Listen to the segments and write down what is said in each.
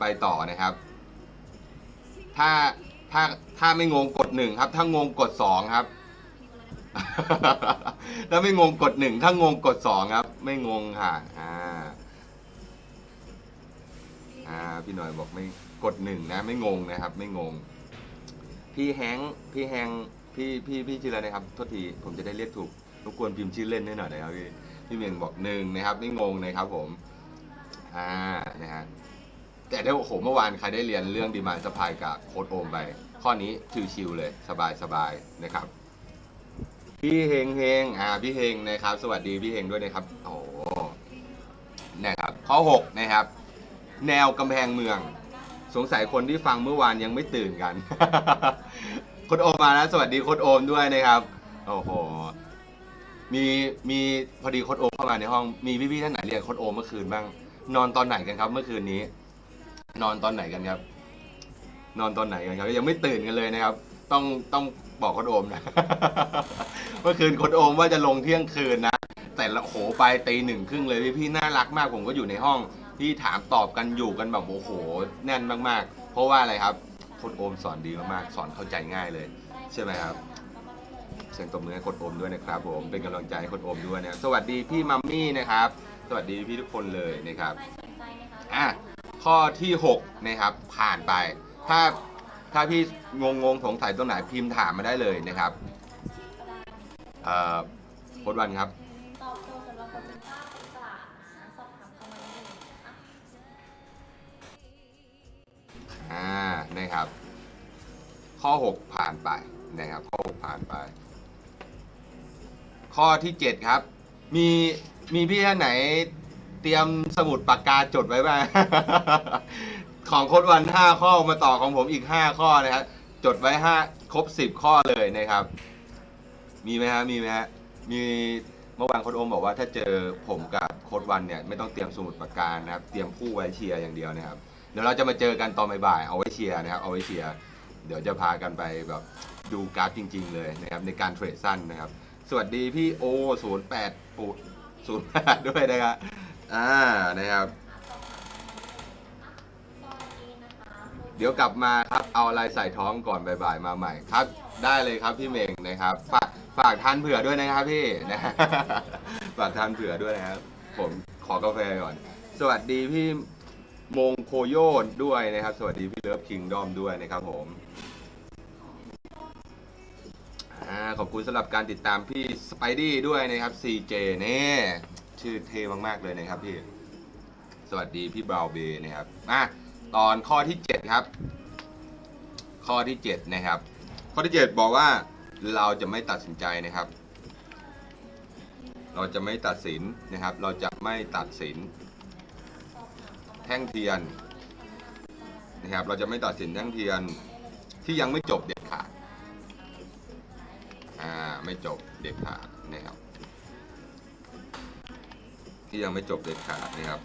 ไปต่อนะครับ ถ้าถ้าถ้าไม่งงกดหนึ่งครับ ถ้างงกดสองครับ ถ้าไม่งงกดหนึ่งถ้างงกดสองครับ ไม่งงค่ะ อ่า อ่า พี่หน่อยบอกไม่กดหนึ่งนะ ไม่งงนะครับ ไม่งง พี่แฮงค์พี่แฮงค์พี่พี่พี่ชื่ออะไรนะครับโทษทีผมจะได้เรียกถูกรบกวนพิมพ์ชื่อเล่นให้หน่อยนะครับพี่พี่เมียงบอกหนึ่งนะครับ ไม่งงนะครับผม อ่านะฮะ แต่ถ้โอ้โหเมื่อวานใครได้เรียนเรื่องดีมานสปายกับโค้ดโอมไป ข้อนี้ชิวๆเลยสบายสบายๆนะครับ พี่เฮงเฮงอ่าพี่เฮงนะครับ สวัสดีพี่เฮงด้วยนะครับโอ้โหนะครับข้อหกนะครับ แนวกำแพงเมือง สงสัยคนที่ฟังเมื่อวานยังไม่ตื่นกันโค้ดโอมมาแล้วสวัสดีโค้ดโอมด้วยนะครับโอ้โหมีมีพอดีโค้ดโอมเข้ามาในห้องมีพี่ๆท่านไหนเรียนโค้ดโอมเมื่อคืนบ้างนอนตอนไหนกันครับเมื่อคืนนี้ นอนตอนไหนกันครับ นอนตอนไหนกันครับยังไม่ตื่นกันเลยนะครับ ต้องต้องบอกโค้ดโอมนะเมื่อคืนโค้ดโอมว่าจะลงเที่ยงคืนนะแต่ละโหไปตีหนึ่งครึ่งเลยพี่พี่น่ารักมากผมก็อยู่ในห้องที่ถามตอบกันอยู่กันแบบโอ้โห แน่นมากๆ เพราะว่าอะไรครับโค้ดโอมสอนดีมากๆสอนเข้าใจง่ายเลย ใช่ไหมครับเสียงตบมือให้โค้ดโอมด้วยนะครับผมเป็นกำลังใจให้โค้ดโอมด้วยนะครับสวัสดีพี่มัมมี่นะครับ สวัสดีพี่ทุกคนเลยนะครับอะ ข้อที่6นะครับผ่านไป ถ้าถ้าพี่งงงๆสงสัยตรงไหนพิมพ์ถามมาได้เลยนะครับเอ่อโค้ดวันครับ ตอบโจทย์สำหรับคนเป็นป้าเป็นตลาดสอบถามเข้ามาได้เลยนะคะอ่านะครับ ข้อ 6 ผ่านไปนะครับข้อ 6 ผ่านไป ข้อที่ 7 ครับ มีมีพี่ท่านไหน เตรียมสมุดปากกาจดไว้บ้าง ของโค้ดวัน5ข้อมาต่อของผมอีก5ข้อนะครับจดไว้5ครบ10ข้อเลยนะครับ มีไหมฮะมีไหมฮะมีเมื่อวานโค้ดโอมบอกว่าถ้าเจอผมกับโค้ดวันเนี่ยไม่ต้องเตรียมสมุดปากกานะครับ เตรียมคู่ไว้เชียร์อย่างเดียวนะครับเดี๋ยวเราจะมาเจอกันตอนบ่ายๆเอาไว้เชียร์นะครับเอาไว้เชียร์เดี๋ยวจะพากันไปแบบดูกราฟจริง ๆ เลยนะครับในการเทรดสั้นนะครับ สวัสดีพี่โอศูนย์แปดปูศูนย์แปดด้วยนะครับ อ่านะครับ เดี๋ยวกลับมาครับเอาอะไรใส่ท้องก่อนบ่ายๆมาใหม่ครับ ได้เลยครับพี่เมงนะครับ ฝากฝากทานเผื่อด้วยนะครับพี่นะฝากทานเผื่อด้วยนะครับ ผมขอกาแฟก่อน สวัสดีพี่มงโคโยนด้วยนะครับ สวัสดีพี่เลิฟคิงดอมด้วยนะครับผมอ่าขอบคุณสำหรับการติดตามพี่สไปดี้ด้วยนะครับ CJ เนี่ย ชื่อเท่มากๆเลยนะครับพี่ สวัสดีพี่บราวเบย์นะครับมาตอนข้อที่ 7 ครับ ข้อที่ 7 นะครับ ข้อที่ 7 บอกว่าเราจะไม่ตัดสินใจนะครับ เราจะไม่ตัดสินนะครับ เราจะไม่ตัดสิน แท่งเทียนนะครับ เราจะไม่ตัดสินแท่งเทียนที่ยังไม่จบเด็ดขาด อ่า ไม่จบเด็ดขาดนะครับ ที่ยังไม่จบเด็ดขาดนะครับ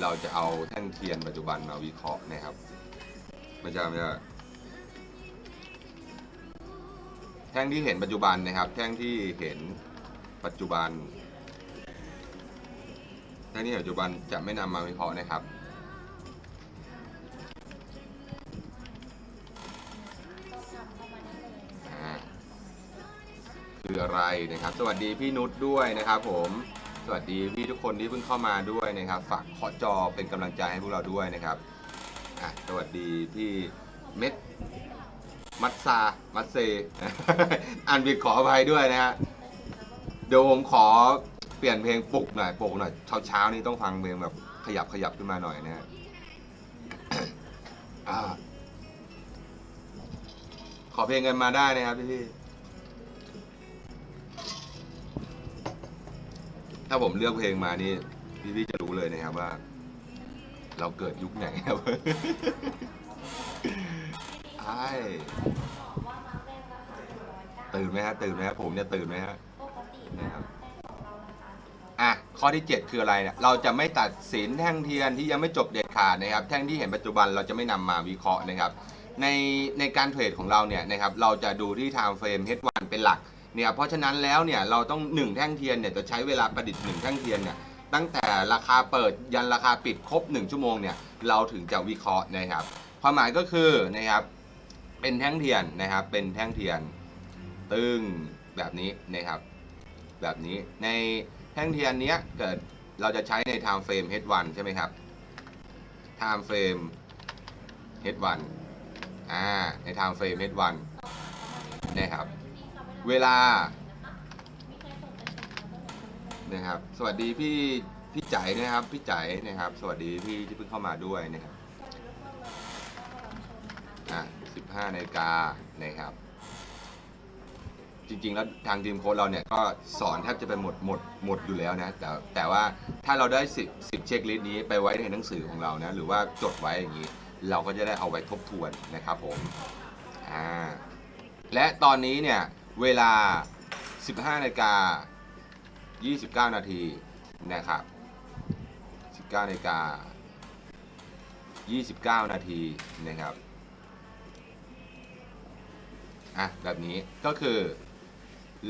เราจะเอาแท่งเทียนปัจจุบันมาวิเคราะห์นะครับ ไม่ใช่ไม่ใช่แท่งที่เห็นปัจจุบันนะครับ แท่งที่เห็นปัจจุบันแท่งที่เห็นปัจจุบันจะไม่นำมาวิเคราะห์นะครับคืออะไรนะครับ สวัสดีพี่นุชด้วยนะครับผม วัสดีพี่ทุกคนที่เพิ่งเข้ามาด้วยนะครับฝากเคาะจอเป็นกำลังใจให้พวกเราด้วยนะครับอะสวัสดีพี่เม็ดมัตซามัตเซ อ่านผิดขออภัยด้วยนะฮะเดี๋ยวผมขอเปลี่ยนเพลงปลุกหน่อยปลุกหน่อยเช้าเช้านี้ต้องฟังเพลงแบบขยับขยับขึ้นมาหน่อยนะฮะขอเพลงกันมาได้นะครับพี่ ถ้าผมเลือกเพลงมานี่พี่พี่ๆจะรู้เลยนะครับว่า เราเกิดยุคไหนครับใช่ตื่นไหมฮะตื่นไหมฮะผมเนี่ยตื่นไหมฮะนะครับอะข้อที่ 7 คืออะไรเนี่ยเราจะไม่ตัดสินแท่งเทียนที่ยังไม่จบเด็ดขาดนะครับ แท่งที่เห็นปัจจุบันเราจะไม่นำมาวิเคราะห์นะครับ ในในการเทรดของเราเนี่ยนะครับ เราจะดูที่ time frame H1 เป็นหลัก เนี่ยเพราะฉะนั้นแล้วเนี่ยเราต้อง 1 แท่งเทียนเนี่ยจะใช้เวลาประดิษฐ์1แท่งเทียนเนี่ยตั้งแต่ราคาเปิดยันราคาปิดครบ 1 ชั่วโมงเนี่ยเราถึงจะวิเคราะห์นะครับ ความหมายก็คือนะครับเป็นแท่งเทียนนะครับเป็นแท่งเทียน ตึงแบบนี้นะครับแบบนี้ในแท่งเทียนนี้เกิดเราจะใช้ใน time frame H1 ใช่ไหมครับ time frame H1 อ่าใน time frame H1 นะครับ เวลานะครับ สวัสดีพี่พี่ใจนะครับ พี่ใจนะครับ สวัสดีพี่ที่เพิ่งเข้ามาด้วยนะครับอะ15นาฬิกานะครับ จริงๆ แล้วทางทีมโค้ชเราเนี่ยก็สอนแทบจะเป็นหมดหมดหมดอยู่แล้วนะ แต่แต่ว่าถ้าเราได้10 10เช็คลิสต์นี้ไปไว้ในหนังสือของเรานะ หรือว่าจดไว้อย่างนี้ เราก็จะได้เอาไว้ทบทวนนะครับผม อ่า และตอนนี้เนี่ย เวลา 15นาฬิกา29 นาทีนะครับ19นาฬิกา29 นาทีนะครับอะแบบนี้ก็คือ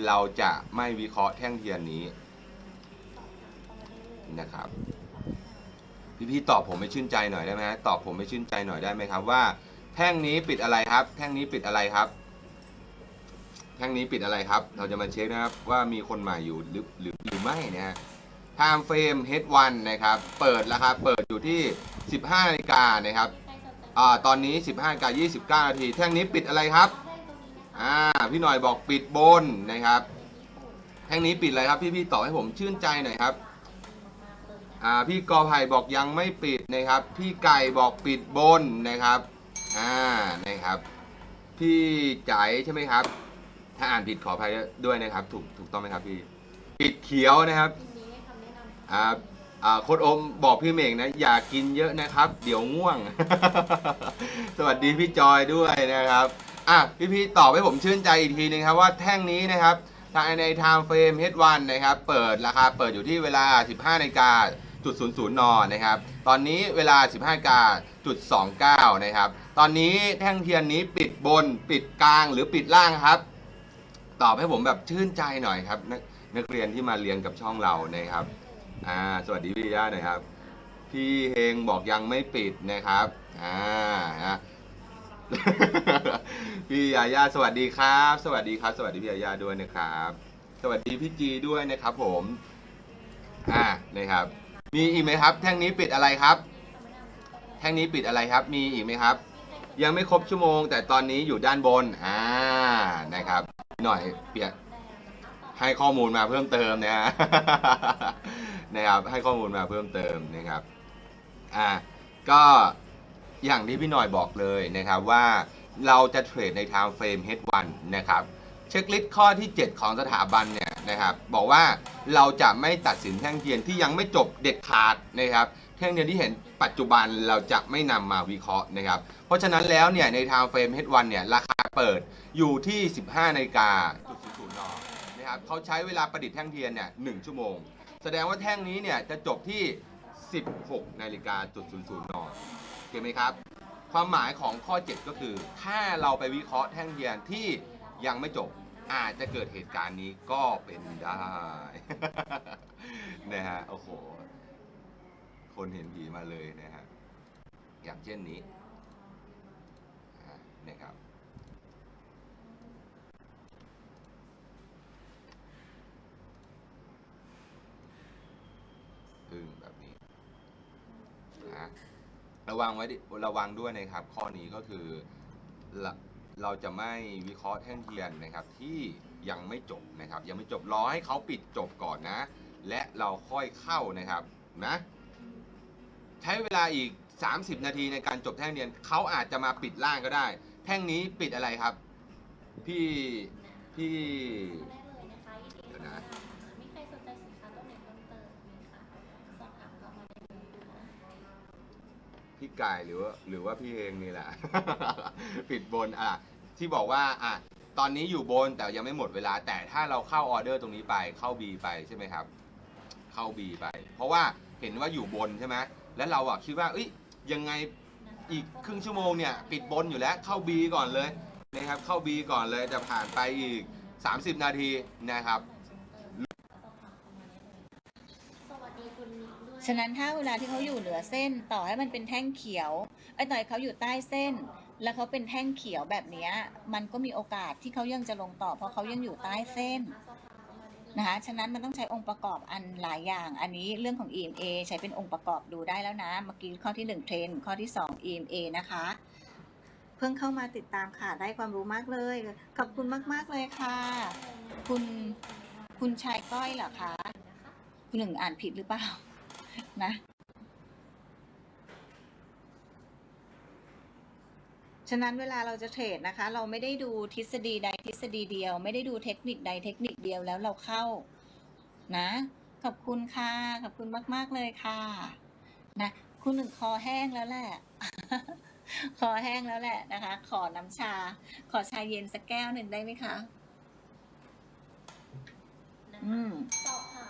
เราจะไม่วิเคราะห์แท่งเทียนนี้นะครับ พี่ๆตอบผมไม่ชื่นใจหน่อยได้ไหมตอบผมไม่ชื่นใจหน่อยได้ไหมครับว่า แท่งนี้ปิดอะไรครับ แท่งนี้ปิดอะไรครับ แท่งนี้ปิดอะไรครับ เราจะมาเช็คนะครับว่ามีคนใหม่อยู่หรือหรือหรือไม่นะฮะ time frame H1 นะครับ เปิดแล้วครับเปิดอยู่ที่ 15นาฬิกานะครับอ่าตอนนี้ 15นาฬิกา29นาที แท่งนี้ปิดอะไรครับอ่าพี่หน่อยบอกปิดบนนะครับ แท่งนี้ปิดอะไรครับพี่ๆตอบให้ผมชื่นใจหน่อยครับอ่าพี่กอไผ่บอกยังไม่ปิดนะครับ พี่ไก่บอกปิดบนนะครับอ่านะครับ พี่ใจายใช่ไหมครับ ถ้าอ่านผิดขออภัยด้วยนะครับ ถูกถูกต้องไหมครับพี่ปิดเขียวนะครับอ่าอ่าโค้ดโอมบอกพี่เมงนะ อย่ากินเยอะนะครับ เดี๋ยวง่วง สวัสดีพี่จอยด้วยนะครับอะพี่ๆตอบให้ผมชื่นใจอีกทีนึงครับว่าแท่งนี้นะครับทางใน time frame H1 นะครับ เปิดราคาเปิดอยู่ที่เวลา 15นาฬิกาจุด00นนะครับ ตอนนี้เวลา 15นาฬิกาจุด29นะครับ ตอนนี้แท่งเทียนนี้ปิดบนปิดกลางหรือปิดล่างครับ ตอบให้ผมแบบชื่นใจหน่อยครับ นักนักเรียนที่มาเรียนกับช่องเรานะครับ อ่า สวัสดีพี่ย่าหน่อยครับ พี่เฮงบอกยังไม่ปิดนะครับ อ่านะพี่ยาย่าสวัสดีครับ สวัสดีครับ สวัสดีพี่ยาย่าด้วยนะครับ สวัสดีพี่จีด้วยนะครับ ผม อ่านะครับ มีอีกไหมครับ แท่งนี้ปิดอะไรครับ แท่งนี้ปิดอะไรครับ มีอีกไหมครับ ยังไม่ครบชั่วโมง แต่ตอนนี้อยู่ด้านบน อ่านะครับ หน่อยเปียกให้ข้อมูลมาเพิ่มเติมนะฮะนะครับให้ข้อมูลมาเพิ่มเติมนะครับอ่าก็อย่างที่พี่หน่อยบอกเลยนะครับว่าเราจะเทรดใน time frame H1 นะครับเช็คลิสต์ข้อที่ 7 ของสถาบันเนี่ยนะครับบอกว่าเราจะไม่ตัดสินแท่งเทียนที่ยังไม่จบเด็ดขาดนะครับแท่งเทียนที่เห็นปัจจุบันเราจะไม่นำมาวิเคราะห์นะครับเพราะฉะนั้นแล้วเนี่ยใน time frame H1 เนี่ยราคา เปิดอยู่ที่ 15นาฬิกาจุดศูนย์นนะครับเขาใช้เวลาประดิษฐ์แท่งเทียนเนี่ยหชั่วโมง แสดงว่าแท่งนี้เนี่ยจะจบที่ 16นาฬิกาจุดศูนย์ศูนย์นโอเคไหมครับ ความหมายของข้อ 7 ก็คือ ถ้าเราไปวิเคราะห์แท่งเทียนที่ยังไม่จบอาจจะเกิดเหตุการณ์นี้ก็เป็นได้นะฮะโอ้โหคนเห็นผีมาเลยนะฮะอย่างเช่นนี้นะครับ พึ่งแบบนี้นะ ระวังไว้ดิระวังด้วยนะครับ ข้อนี้ก็คือเราเราจะไม่วิเคราะห์แท่งเทียนนะครับที่ยังไม่จบนะครับ ยังไม่จบรอให้เขาปิดจบก่อนนะ และเราค่อยเข้านะครับนะใช้เวลาอีก 30 นาทีในการจบแท่งเทียนเขาอาจจะมาปิดล่างก็ได้ แท่งนี้ปิดอะไรครับ พี่พี่ พี่ไก่หรือว่าหรือว่าพี่เฮงนี่แหละ ปิดบนอะที่บอกว่าอะตอนนี้อยู่บนแต่ยังไม่หมดเวลา แต่ถ้าเราเข้าออเดอร์ตรงนี้ไปเข้า B ไปใช่ไหมครับ เข้า B ไป เพราะว่าเห็นว่าอยู่บนใช่ไหมแล้วเราอะคิดว่าเอ้ยยังไงอีกครึ่งชั่วโมงเนี่ยปิดบนอยู่แล้วเข้า B ก่อนเลยนะครับเข้า B ก่อนเลยแต่ผ่านไปอีก 30 นาทีนะครับ สวัสดีคุณนิกด้วย ฉะนั้นถ้าเวลาที่เขาอยู่เหนือเส้น ต่อให้มันเป็นแท่งเขียวไอ้ต่อยเขาอยู่ใต้เส้น แล้วเขาเป็นแท่งเขียวแบบนี้มันก็มีโอกาสที่เขายังจะลงต่อ เพราะเขายังอยู่ใต้เส้นนะคะฉะนั้นมันต้องใช้องค์ประกอบอันหลายอย่าง อันนี้เรื่องของ EMA ใช้เป็นองค์ประกอบดูได้แล้วนะ เมื่อกี้ข้อที่ 1 เทรนข้อที่ 2 EMA นะคะ เพิ่งเข้ามาติดตามค่ะ ได้ความรู้มากเลย ขอบคุณมาก ๆ เลยค่ะ คุณคุณชายก้อยเหรอคะ คุณหนึ่งอ่านผิดหรือเปล่า นะ ฉะนั้นเวลาเราจะเทรดนะคะ เราไม่ได้ดูทฤษฎีใดทฤษฎีเดียว ไม่ได้ดูเทคนิคใดเทคนิคเดียวแล้วเราเข้า นะ ขอบคุณค่ะ ขอบคุณมาก ๆ เลยค่ะ นะคุณหนึ่งคอแห้งแล้วแหละคอแห้งแล้วแหละนะคะ ขอน้ำชา ขอชาเย็นสักแก้วหนึ่งได้ไหมคะ อืมสอบถาม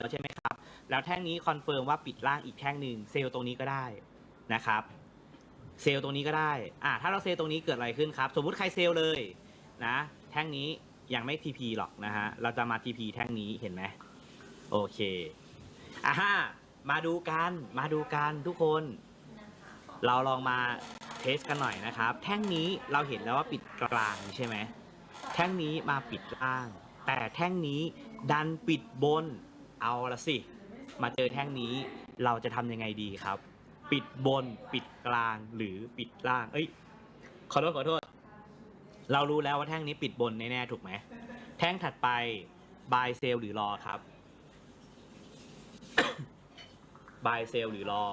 แล้วใช่ไหมครับ แล้วแท่งนี้คอนเฟิร์มว่าปิดล่างอีกแท่งหนึ่งเซลล์ตรงนี้ก็ได้นะครับ เซลล์ตรงนี้ก็ได้ อ่าถ้าเราเซลล์ตรงนี้เกิดอะไรขึ้นครับ สมมุติใครเซลล์เลยนะ แท่งนี้ยังไม่ TP หรอกนะฮะ เราจะมา TP แท่งนี้เห็นไหมโอเคอ่าฮะมาดูกัน มาดูกันทุกคน เราลองมาเทสกันหน่อยนะครับ แท่งนี้เราเห็นแล้วว่าปิดกลางใช่ไหม แท่งนี้มาปิดล่าง แต่แท่งนี้ดันปิดบน เอาละสิ มาเจอแท่งนี้เราจะทำยังไงดีครับ ปิดบนปิดกลางหรือปิดล่าง เอ้ย ขอโทษขอโทษ เรารู้แล้วว่าแท่งนี้ปิดบนแน่ๆถูกไหม แท่งถัดไป buy sell หรือรอครับ buy sell หรือรอ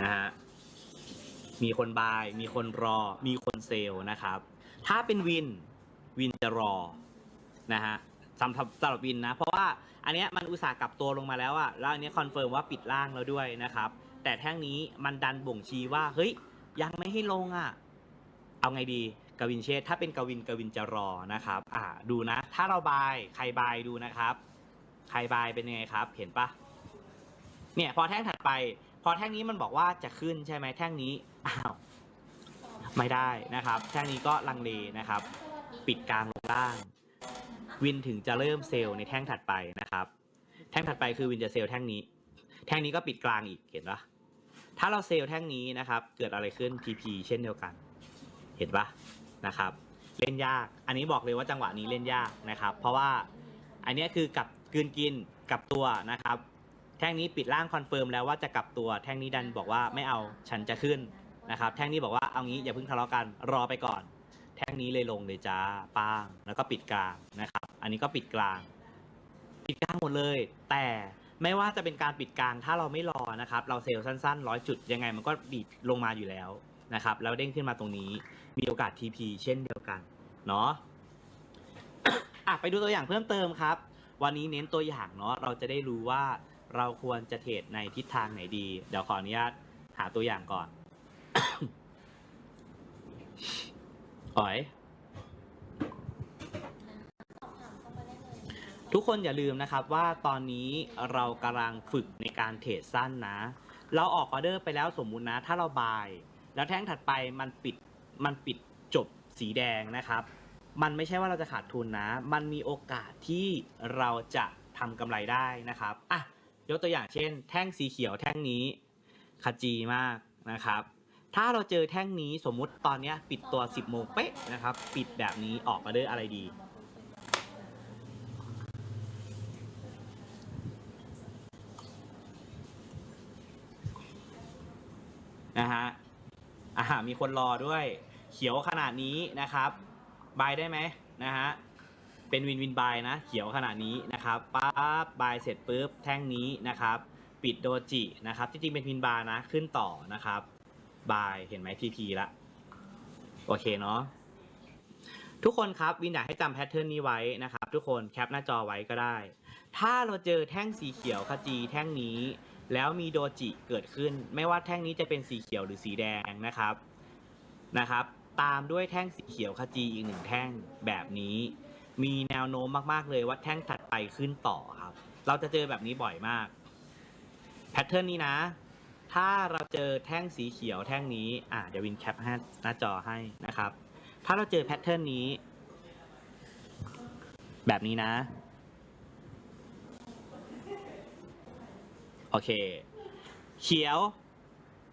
นะฮะมีคนบาย มีคนรอ มีคนเซลนะครับ ถ้าเป็นวิน วินจะรอ นะฮะ สำหรับสำหรับวินนะ เพราะว่าอันเนี้ยมันอุตส่าห์กลับตัวลงมาแล้วอะแล้วอันเนี้ยคอนเฟิร์มว่าปิดล่างแล้วด้วยนะครับ แต่แท่งนี้มันดันบ่งชี้ว่าเฮ้ยยังไม่ให้ลงอะเอาไงดีกวินเชษถ้าเป็นกวินกวินจะรอนะครับ อ่าดูนะ ถ้าเราบายใครบายดูนะครับ ใครบายเป็นยังไงครับ เห็นปะเนี่ยพอแท่งถัดไป พอแท่งนี้มันบอกว่าจะขึ้นใช่ไหมแท่งนี้อ้าวไม่ได้นะครับ แท่งนี้ก็ลังเลนะครับ ปิดกลางลงล่าง วินถึงจะเริ่มเซลล์ในแท่งถัดไปนะครับ แท่งถัดไปคือวินจะเซลล์แท่งนี้ แท่งนี้ก็ปิดกลางอีกเห็นปะถ้าเราเซลล์แท่งนี้นะครับ เกิดอะไรขึ้น TP เช่นเดียวกัน เห็นปะนะครับ เล่นยาก อันนี้บอกเลยว่าจังหวะนี้เล่นยากนะครับ เพราะว่าอันนี้คือกับกืนกินกับตัวนะครับ แท่งนี้ปิดล่างคอนเฟิร์มแล้วว่าจะกลับตัว แท่งนี้ดันบอกว่าไม่เอาฉันจะขึ้นนะครับ แท่งนี้บอกว่าเอางี้อย่าเพิ่งทะเลาะกันรอไปก่อน แท่งนี้เลยลงเลยจ้าป้างแล้วก็ปิดกลางนะครับ อันนี้ก็ปิดกลาง ปิดกลางหมดเลย แต่ไม่ว่าจะเป็นการปิดกลางถ้าเราไม่รอนะครับ เราเซลล์สั้นๆร้อยจุดยังไงมันก็ดีดลงมาอยู่แล้วนะครับแล้วเด้งขึ้นมาตรงนี้มีโอกาส TP เช่นเดียวกันเนาะอะไปดูตัวอย่างเพิ่มเติมครับ วันนี้เน้นตัวอย่างเนาะเราจะได้รู้ว่าเราควรจะเทรดในทิศทางไหนดี เดี๋ยวขออนุญาตหาตัวอย่างก่อนอ๋อย สอบถามเข้ามาได้เลยนะคะ ทุกคนอย่าลืมนะครับว่าตอนนี้เรากำลังฝึกในการเทรดสั้นนะ เราออกออเดอร์ไปแล้วสมมุตินะ ถ้าเราบาย แล้วแท่งถัดไปมันปิดมันปิดจบสีแดงนะครับ มันไม่ใช่ว่าเราจะขาดทุนนะ มันมีโอกาสที่เราจะทำกำไรได้นะครับอะยกตัวอย่างเช่น แท่งสีเขียวแท่งนี้ขจีมากนะครับ ถ้าเราเจอแท่งนี้สมมุติตอนนี้ปิดตัว 10โมงเป๊ะนะครับ ปิดแบบนี้ออกออเดอร์อะไรดี นะฮะ อ่ามีคนรอด้วย เขียวขนาดนี้นะครับบายได้ไหมนะฮะเป็นวินวินบายนะ เขียวขนาดนี้นะครับปั๊บบายเสร็จปุ๊บแท่งนี้นะครับ ปิดโดจินะครับจริงๆเป็นวินบาร์นะ ขึ้นต่อนะครับบายเห็นไหมทีพีละโอเคเนาะทุกคนครับวินอยากให้จำแพทเทิร์นนี้ไว้นะครับ ทุกคนแคปหน้าจอไว้ก็ได้ ถ้าเราเจอแท่งสีเขียวขจีแท่งนี้ แล้วมีโดจิเกิดขึ้น ไม่ว่าแท่งนี้จะเป็นสีเขียวหรือสีแดงนะครับนะครับ ตามด้วยแท่งสีเขียวขจีอีกหนึ่งแท่งแบบนี้ มีแนวโน้มมากๆเลยว่าแท่งถัดไปขึ้นต่อครับ เราจะเจอแบบนี้บ่อยมากแพทเทิร์นนี้นะ ถ้าเราเจอแท่งสีเขียวแท่งนี้อะเดี๋ยววินแคปหน้าจอให้นะครับ ถ้าเราเจอแพทเทิร์นนี้ แบบนี้นะ โอเค เขียว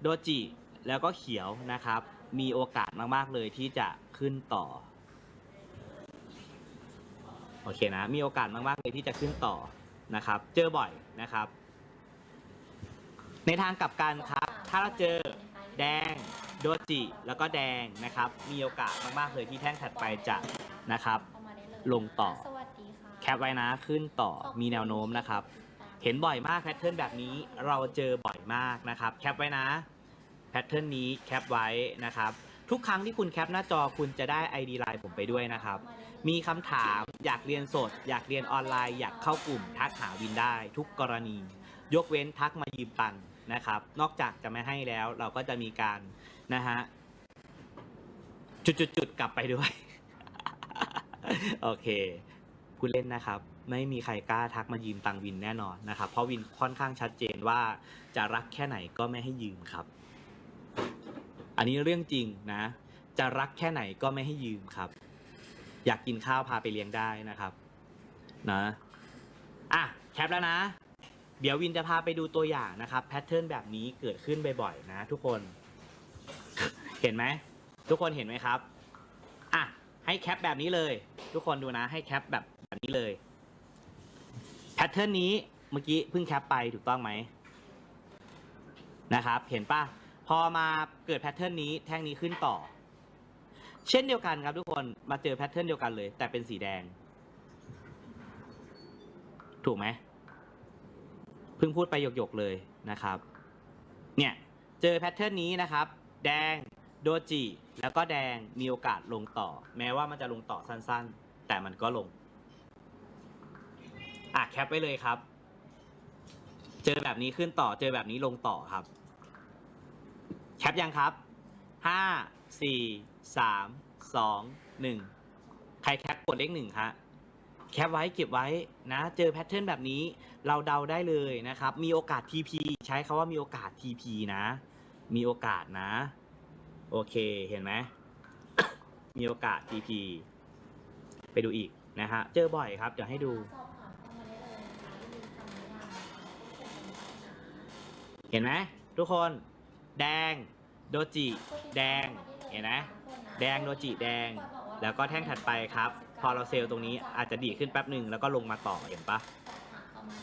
โดจิแล้วก็เขียวนะครับ มีโอกาสมาก ๆ เลยที่จะขึ้นต่อ โอเคนะ มีโอกาสมาก ๆ เลยที่จะขึ้นต่อนะครับ เจอบ่อยนะครับ ในทางกลับกันครับ ถ้าเราเจอแดงโดจิแล้วก็แดงนะครับ มีโอกาสมาก ๆ เลยที่แท่งถัดไปจะนะครับ ลงต่อสวัสดีค่ะแคปไว้นะขึ้นต่อมีแนวโน้มนะครับ เห็นบ่อยมากแพทเทิร์นแบบนี้เราเจอบ่อยมากนะครับ แคปไว้นะแพทเทิร์นนี้แคปไว้นะครับ ทุกครั้งที่คุณแคปหน้าจอคุณจะได้ ID ไลน์ผมไปด้วยนะครับ มีคำถามอยากเรียนสด อยากเรียนออนไลน์ อยากเข้ากลุ่มทักหาวินได้ ทุกกรณี ยกเว้นทักมายืมตังค์นะครับ นอกจากจะไม่ให้แล้วเราก็จะมีการนะฮะจุดๆๆกลับไปด้วย โอเคพูดเล่นนะครับ ไม่มีใครกล้าทักมายืมตังวินแน่นอนนะครับ เพราะวินค่อนข้างชัดเจนว่าจะรักแค่ไหนก็ไม่ให้ยืมครับ อันนี้เรื่องจริงนะ จะรักแค่ไหนก็ไม่ให้ยืมครับ อยากกินข้าวพาไปเลี้ยงได้นะครับ นะอะแคปแล้วนะ เดี๋ยววินจะพาไปดูตัวอย่างนะครับแพทเทิร์นแบบนี้เกิดขึ้นบ่อยๆนะ ทุกคน เห็นไหมทุกคนเห็นไหมครับอะให้แคปแบบนี้เลย ทุกคนดูนะ ให้แคปแบบแบบนี้เลย ทเทิร์นนี้เมื่อกี้เพิ่งแคปไปถูกต้องไหมนะครับ เห็นปะพอมาเกิดแพทเทิร์นนี้แท่งนี้ขึ้นต่อ เช่นเดียวกันครับทุกคนมาเจอแพทเทิร์นเดียวกันเลย แต่เป็นสีแดง ถูกไหมเพิ่งพูดไปหยกๆเลยนะครับ เนี่ยเจอแพทเทิร์นนี้นะครับ แดงโดจิแล้วก็แดงมีโอกาสลงต่อ แม้ว่ามันจะลงต่อสั้นๆ แต่มันก็ลง อะแคปไว้เลยครับ เจอแบบนี้ขึ้นต่อ เจอแบบนี้ลงต่อครับ แคปยังครับห้าสี่สามสองหนึ่งใครแคปกดเลขหนึ่งฮะแคปไว้เก็บไว้นะ เจอแพทเทิร์นแบบนี้เราเดาได้เลยนะครับ มีโอกาส TP ใช้คาว่ามีโอกาส TP นะ มีโอกาสนะ โอเคเห็นไหมมีโอกาส TP ไปดูอีกนะฮะ เจอบ่อยครับ เดี๋ยวให้ดู เห็นไหมทุกคน แดงโดจิ แดงเห็นไหมแดงโดจิแดง แล้วก็แท่งถัดไปครับ พอเราเซลล์ตรงนี้อาจจะดีดขึ้นแป๊บหนึ่งแล้วก็ลงมาต่อเห็นปะ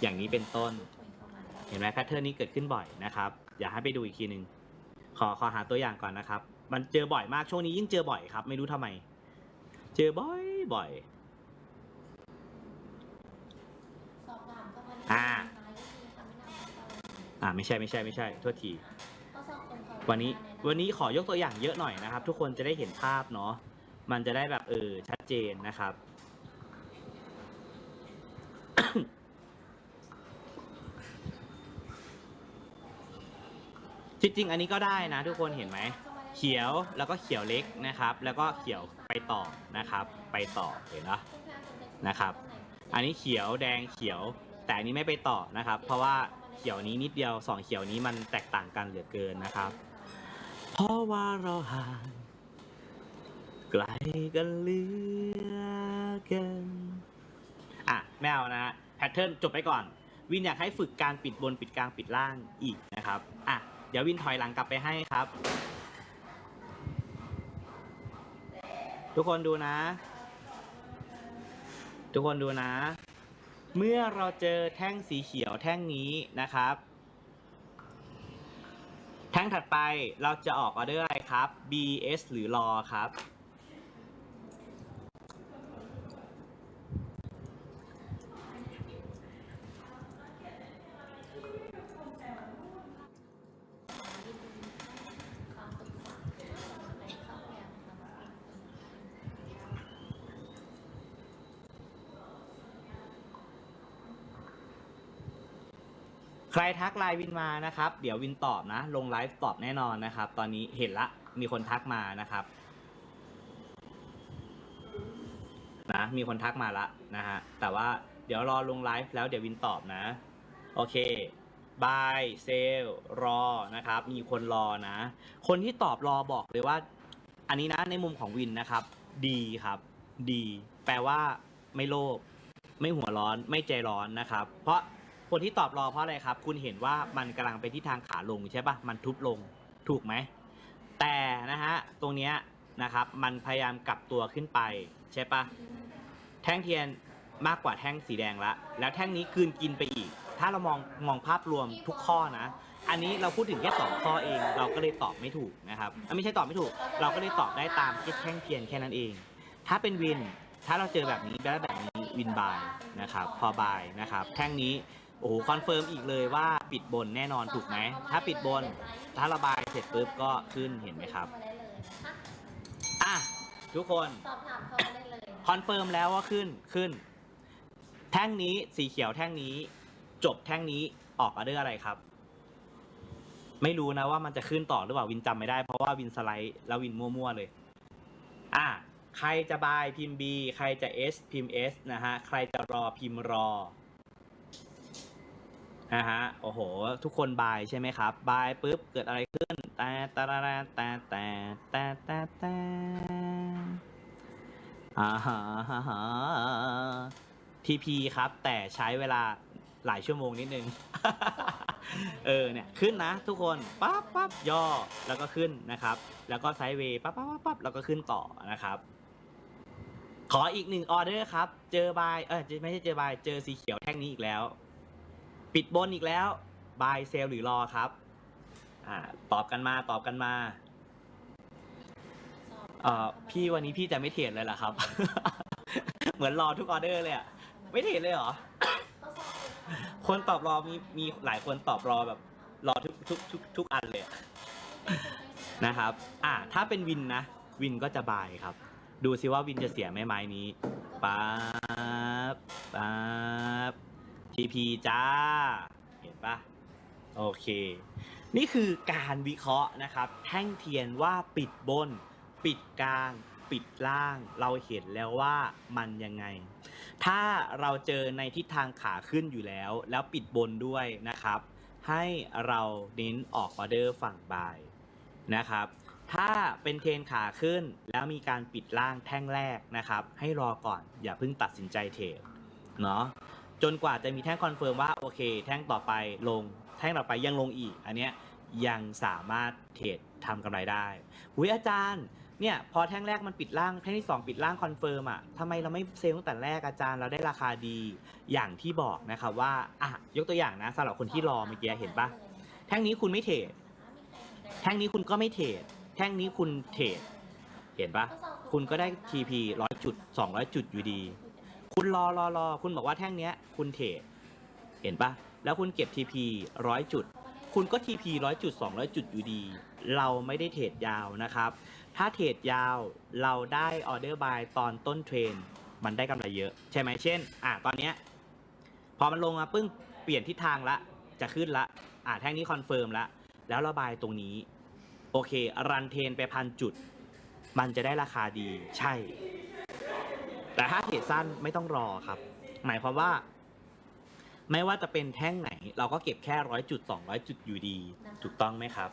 อย่างนี้เป็นต้น เห็นไหมแพทเทิร์นนี้เกิดขึ้นบ่อยนะครับอย่าให้ไปดูอีกทีหนึ่งขอขอหาตัวอย่างก่อนนะครับ มันเจอบ่อยมากช่วงนี้ยิ่งเจอบ่อยครับ ไม่รู้ทำไม เจอบ่อยบ่อยสอบถา อ่าไม่ใช่ไม่ใช่ไม่ใช่โทษทีข้อสอบคนเขาวันนี้ได้ะวันนี้ขอยกตัวอย่างเยอะหน่อยนะครับ ทุกคนจะได้เห็นภาพเนาะมันจะได้แบบเออชัดเจนนะครับจริงๆอันนี้ก็ได้นะ ทุกคนเห็นไหมเขียวแล้วก็เขียวเล็กนะครับ แล้วก็เขียวไปต่อนะครับ ไปต่อเห็นปะนะครับ อันนี้เขียวแดงเขียว แต่อันนี้ไม่ไปต่อนะครับ เพราะว่า เขียวนี้นิดเดียวสองเขียวนี้มันแตกต่างกันเหลือเกินนะครับ เพราะว่าเราห่างไกลกันเหลือเกินอะไม่เอานะฮะแพทเทิร์นจบไปก่อน วินอยากให้ฝึกการปิดบนปิดกลางปิดล่างอีกนะครับอะเดี๋ยววินถอยหลังกลับไปให้ครับ ทุกคนดูนะ ทุกคนดูนะ เมื่อเราเจอแท่งสีเขียวแท่งนี้นะครับ แท่งถัดไปเราจะออกออเดอร์อะไรครับ BS หรือรอครับ คำปรึกษาในข้อแย้งนะคะ ใค รทักไลน์วินมานะครับ เดี๋ยววินตอบนะ ลงไลฟ์ตอบแน่นอนนะครับ ตอนนี้เห็นละมีคนทักมานะครับนะมีคนทักมาละนะฮะแต่ว่าเดี๋ยวรอลงไลฟ์แล้วเดี๋ยววินตอบนะ โอเคบายเซลรอนะครับ มีคนรอนะ คนที่ตอบรอบอกเลยว่า อันนี้นะในมุมของวินนะครับ ดีครับ ดี แปลว่าไม่โลภไม่หัวร้อนไม่ใจร้อนนะครับ เพราะ คนที่ตอบรอเพราะอะไรครับ คุณเห็นว่ามันกำลังไปที่ทางขาลงใช่ปะมันทุบลงถูกไหม แต่นะฮะตรงเนี้ยนะครับ มันพยายามกลับตัวขึ้นไปใช่ปะแท่งเทียนมากกว่าแท่งสีแดงละแล้วแท่งนี้กลืนกินไปอีก ถ้าเรามองมองภาพรวมทุกข้อนะ อันนี้เราพูดถึงแค่สองข้อเอง เราก็เลยตอบไม่ถูกนะครับไม่ใช่ตอบไม่ถูก เราก็เลยตอบได้ตามแท่งเทียนแค่นั้นเอง ถ้าเป็นวินถ้าเราเจอแบบนี้แล้แบบนี้วินบายนะครับ พอบายนะครับ แท่งนี้ โอ้โหคอนเฟิร์มอีกเลยว่าปิดบนแน่นอนถูกไหม ถ้าปิดบน ถ้าระบายเสร็จปุ๊บก็ขึ้นเห็นไหมครับอะ ทุกคน สอบถามเขามาได้เลยคอนเฟิร์มแล้วว่าขึ้นขึ้น แท่งนี้สีเขียวแท่งนี้ จบแท่งนี้ออกออเดอร์อะไรครับ ไม่รู้นะว่ามันจะขึ้นต่อหรือเปล่าวินจำไม่ได้เพราะว่าวินสไลด์แล้ววินมั่วๆเลย อะใครจะบายพิมพ์ B ใครจะ S พิมพ์ S นะฮะ ใครจะรอพิมพ์รอ นะฮะ โอ้โห ทุกคนบายใช่ไหมครับบายปุ๊บ เกิดอะไรขึ้นแต่แต่แต่แต่แต่แต่แต่แต่อ่าฮะฮะฮะทีพีครับ แต่ใช้เวลาหลายชั่วโมงนิดนึง เออเนี่ยขึ้นนะทุกคนปั๊บปั๊บย่อแล้วก็ขึ้นนะครับ แล้วก็ไซด์เวย์ปั๊บปั๊บปั๊บปั๊บแล้วก็ขึ้นต่อนะครับ ขออีกหนึ่งออเดอร์ครับ เจอบายเออไม่ใช่เจอบายเจอสีเขียวแท่งนี้อีกแล้ว ปิดบนอีกแล้วบายเซลหรือรอครับอ่าตอบกันมาตอบกันมาเอ่อพี่วันนี้พี่จะไม่เทรดเลยเหรอครับ เหมือนรอทุกออเดอร์เลยอะไม่เทรดเลยเหรอ คนตอบรอมีมีหลายคนตอบรอแบบ รอทุกทุกทุกทุกอันเลยอะนะครับ อ่าถ้าเป็นวินนะ วินก็จะบายครับ ดูซิว่าวินจะเสียไหมไม้นี้ป๊าบป๊าบ ทีพีจ้า เห็นปะโอเค นี่คือการวิเคราะห์นะครับ แท่งเทียนว่าปิดบน ปิดกลาง ปิดล่าง เราเห็นแล้วว่ามันยังไง ถ้าเราเจอในทิศทางขาขึ้นอยู่แล้ว แล้วปิดบนด้วยนะครับ ให้เราเน้นออกออเดอร์ฝั่งบายนะครับ ถ้าเป็นเทรนขาขึ้นแล้วมีการปิดล่างแท่งแรกนะครับ ให้รอก่อนอย่าเพิ่งตัดสินใจเทรดเนาะ จนกว่าจะมีแท่งคอนเฟิร์มว่าโอเค แท่งต่อไปลง แท่งต่อไปยังลงอีก อันเนี้ยยังสามารถเทรดทำกำไรได้หุยอาจารย์เนี่ยพอแท่งแรกมันปิดล่างแท่งที่ 2 ปิดล่างคอนเฟิร์มอะทำไมเราไม่เซลล์ตั้งแต่แรกอาจารย์เราได้ราคาดีอย่างที่บอกนะครับว่าอะยกตัวอย่างนะสำหรับคนที่รอเมื่อกี้เห็นปะแท่งนี้คุณไม่เทรดแท่งนี้คุณก็ไม่เทรดแท่งนี้คุณเทรดเห็นปะคุณก็ได้ TP ร้อยจุด200 จุดอยู่ดี คุณรอรอรอคุณบอกว่าแท่งเนี้ย คุณเทรดเห็นปะแล้วคุณเก็บ TP ร้อยจุด คุณก็ TP ร้อยจุด200จุดอยู่ดี เราไม่ได้เทรดยาวนะครับ ถ้าเทรดยาวเราได้ออเดอร์บายตอนต้นเทรนมันได้กำไรเยอะ ใช่ไหมเช่น อะตอนเนี้ยพอมันลงมาปึ้งเปลี่ยนทิศทางละ จะขึ้นละ อะแท่งนี้คอนเฟิร์มละ แล้วระบายตรงนี้ โอเค รันเทรนไปพันจุด มันจะได้ราคาดี ใช่ แต่ถ้าเทรดสั้นไม่ต้องรอครับ หมายความว่า ไม่ว่าจะเป็นแท่งไหน เราก็เก็บแค่ร้อยจุดสองร้อยจุดอยู่ดี ถูกต้องไหมครับ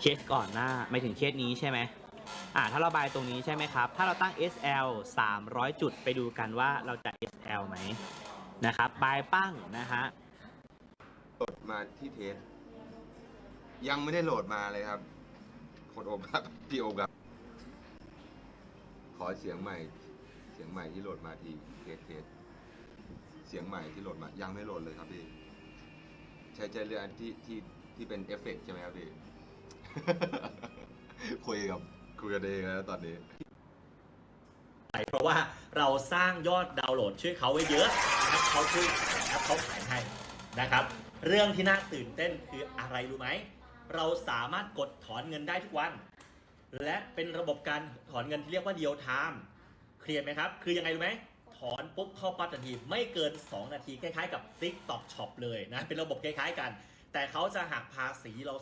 เคสก่อนหน้าไม่ถึงเคสนี้ใช่ไหมอ่าถ้าเราบายตรงนี้ใช่ไหมครับ ถ้าเราตั้ง SL 300 จุดไปดูกันว่าเราจะ SL ไหมนะครับบายปั้งนะฮะโหลดมาที่เทสยังไม่ได้โหลดมาเลยครับโคดโอมครับพี่โอมครับ อเสียงใหม่ เสียงใหม่ที่โหลดมาทีเทสเทสเสียงใหม่ที่โหลดมายังไม่โหลดเลยครับพี่ ใช่ใช่เรื่องที่ที่ที่เป็นเอฟเฟกต์ใช่ไหมครับพี่ คุยกับคุยกันเองแล้วตอนนี้ เพราะว่าเราสร้างยอดดาวน์โหลดช่วยเขาไว้เยอะนะครับเขาช่วยนะครับเขาขายให้นะครับ เรื่องที่น่าตื่นเต้นคืออะไรรู้ไหม เราสามารถกดถอนเงินได้ทุกวัน และเป็นระบบการถอนเงินที่เรียกว่าเดียวไทม์เคลียร์ไหมครับ คือยังไงรู้ไหมถอนปุ๊บเข้าปั๊บทันทีไม่เกิน 2 นาทีคล้ายๆกับ TikTok Shop เลยนะ เป็นระบบคล้ายๆกัน แต่เขาจะหักภาษีเรา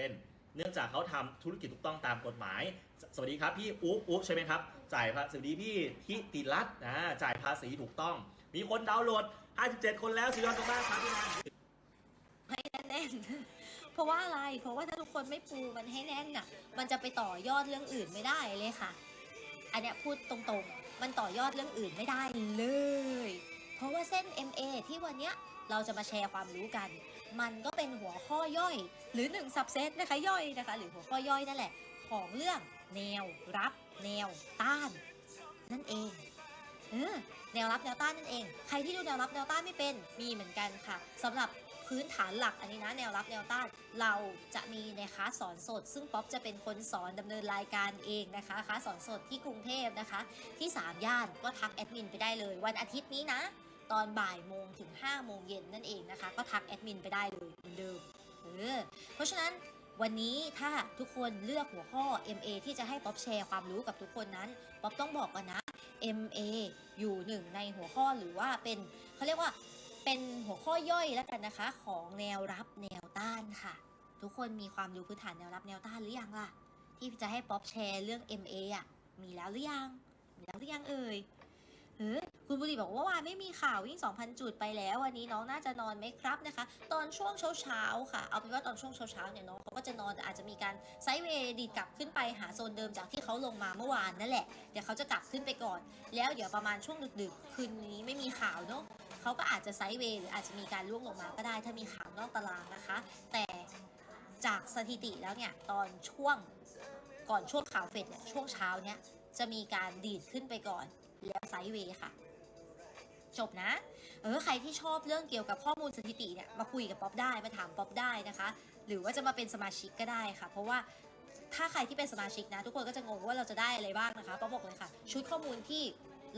3%เนื่องจากเขาทำธุรกิจถูกต้องตามกฎหมาย สวัสดีครับ พี่อุ๊บอุ๊บใช่ไหมครับ จ่ายภาษีสวัสดีพี่ทิติรัตน์นะจ่ายภาษีถูกต้อง มีคนดาวน์โหลด 57 คนแล้วสุดยอดมากครับพี่นันให้แน่น เพราะว่าอะไร เพราะว่าถ้าทุกคนไม่ปูมันให้แน่นอะ มันจะไปต่อยอดเรื่องอื่นไม่ได้เลยค่ะ อันเนี้ยพูดตรงๆ มันต่อยอดเรื่องอื่นไม่ได้เลย เพราะว่าเส้น MA ที่วันเนี้ยเราจะมาแชร์ความรู้กัน มันก็เป็นหัวข้อย่อย หรือ1 subset นะคะย่อยนะคะ หรือหัวข้อย่อยนั่นแหละ ของเรื่องแนวรับ แนวต้าน นั่นเองเออแนวรับแนวต้านนั่นเอง ใครที่ดูแนวรับแนวต้านไม่เป็น มีเหมือนกันค่ะสำหรับ พื้นฐานหลักอันนี้นะแนวรับแนวต้านเราจะมีในคลาสอนสด ซึ่งป๊อปจะเป็นคนสอนดำเนินรายการเองนะคะคลาสสอนสดที่กรุงเทพนะคะ ที่ 3 ย่านก็ทักแอดมินไปได้เลย วันอาทิตย์นี้นะ ตอนบ่ายโมงถึง5โมงเย็นนั่นเองนะคะ ก็ทักแอดมินไปได้เลยเหมือนเดิมเออเพราะฉะนั้นวันนี้ถ้าทุกคนเลือกหัวข้อ MA ที่จะให้ป๊อปแชร์ความรู้กับทุกคนนั้นป๊อปต้องบอกก่อนนะ MA อยู่หนึ่งในหัวข้อหรือว่าเป็นเขาเรียกว่า เป็นหัวข้อย่อยแล้วกันนะคะ ของแนวรับแนวต้านค่ะ ทุกคนมีความรู้พื้นฐานแนวรับแนวต้านหรือยังล่ะ ที่จะให้ป๊อปแชร์เรื่อง MA อะมีแล้วหรือยัง มีแล้วหรือยังเอ่ยเฮ้ยคุณบุรีบอกว่าวานไม่มีข่าววิ่ง 2,000 จุดไปแล้ว วันนี้น้องน่าจะนอนไหมครับนะคะ ตอนช่วงเช้าๆค่ะ เอาเป็นว่าตอนช่วงเช้าๆเนี่ยน้องเขาก็จะนอนแต่อาจจะมีการไซด์เวย์ดีดกลับขึ้นไปหาโซนเดิมจากที่เขาลงมาเมื่อวานนั่นแหละเดี๋ยวเขาจะกลับขึ้นไปก่อน แล้วเดี๋ยวประมาณช่วงดึกๆคืนนี้ไม่มีข่าวเนาะ เขาก็อาจจะไซด์เวย์หรืออาจจะมีการล่วงลงมาก็ได้ถ้ามีข่าวนอกตารางนะคะ แต่จากสถิติแล้วเนี่ยตอนช่วงก่อนช่วงข่าวเฟดเนี่ยช่วงเช้าเนี่ยจะมีการดีดขึ้นไปก่อนแล้วไซด์เวย์ค่ะ จบนะ เออใครที่ชอบเรื่องเกี่ยวกับข้อมูลสถิติเนี่ยมาคุยกับป๊อปได้มาถามป๊อปได้นะคะ หรือว่าจะมาเป็นสมาชิกก็ได้ค่ะ เพราะว่าถ้าใครที่เป็นสมาชิกนะ ทุกคนก็จะงงว่าเราจะได้อะไรบ้างนะคะป๊อปบอกเลยค่ะ ชุดข้อมูลที่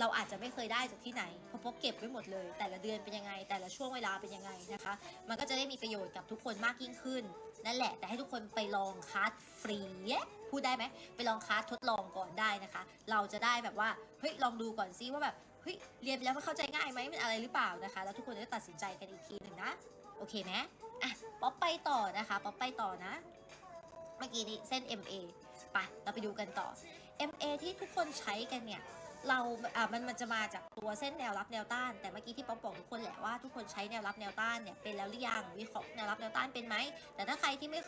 เราอาจจะไม่เคยได้จากที่ไหนเพราะป๊อปเก็บไว้หมดเลย แต่ละเดือนเป็นยังไง แต่ละช่วงเวลาเป็นยังไงนะคะ มันก็จะได้มีประโยชน์กับทุกคนมากยิ่งขึ้นนั่นแหละ แต่ให้ทุกคนไปลองคัสฟรีพูดได้ไหมไปลองคัสทดลองก่อนได้นะคะ เราจะได้แบบว่าเฮ้ยลองดูก่อนซิว่าแบบเฮ้ยเรียนไปแล้วมันเข้าใจง่ายไหมมันอะไรหรือเปล่านะคะ แล้วทุกคนจะตัดสินใจกันอีกทีหนึ่งนะโอเคไหมอะป๊อปไปต่อนะคะป๊อปไปต่อนะ เมื่อกี้นี้เส้น MA ไปเราไปดูกันต่อ MA ที่ทุกคนใช้กันเนี่ย เราอ่ามันมันจะมาจากตัวเส้นแนวรับแนวต้าน แต่เมื่อกี้ที่ป๊อปบอกทุกคนแหละว่าทุกคนใช้แนวรับแนวต้านเนี่ยเป็นแล้วหรือยังวิเคราะห์แนวรับแนวต้านเป็นไหมแต่ถ้าใครที่ไม่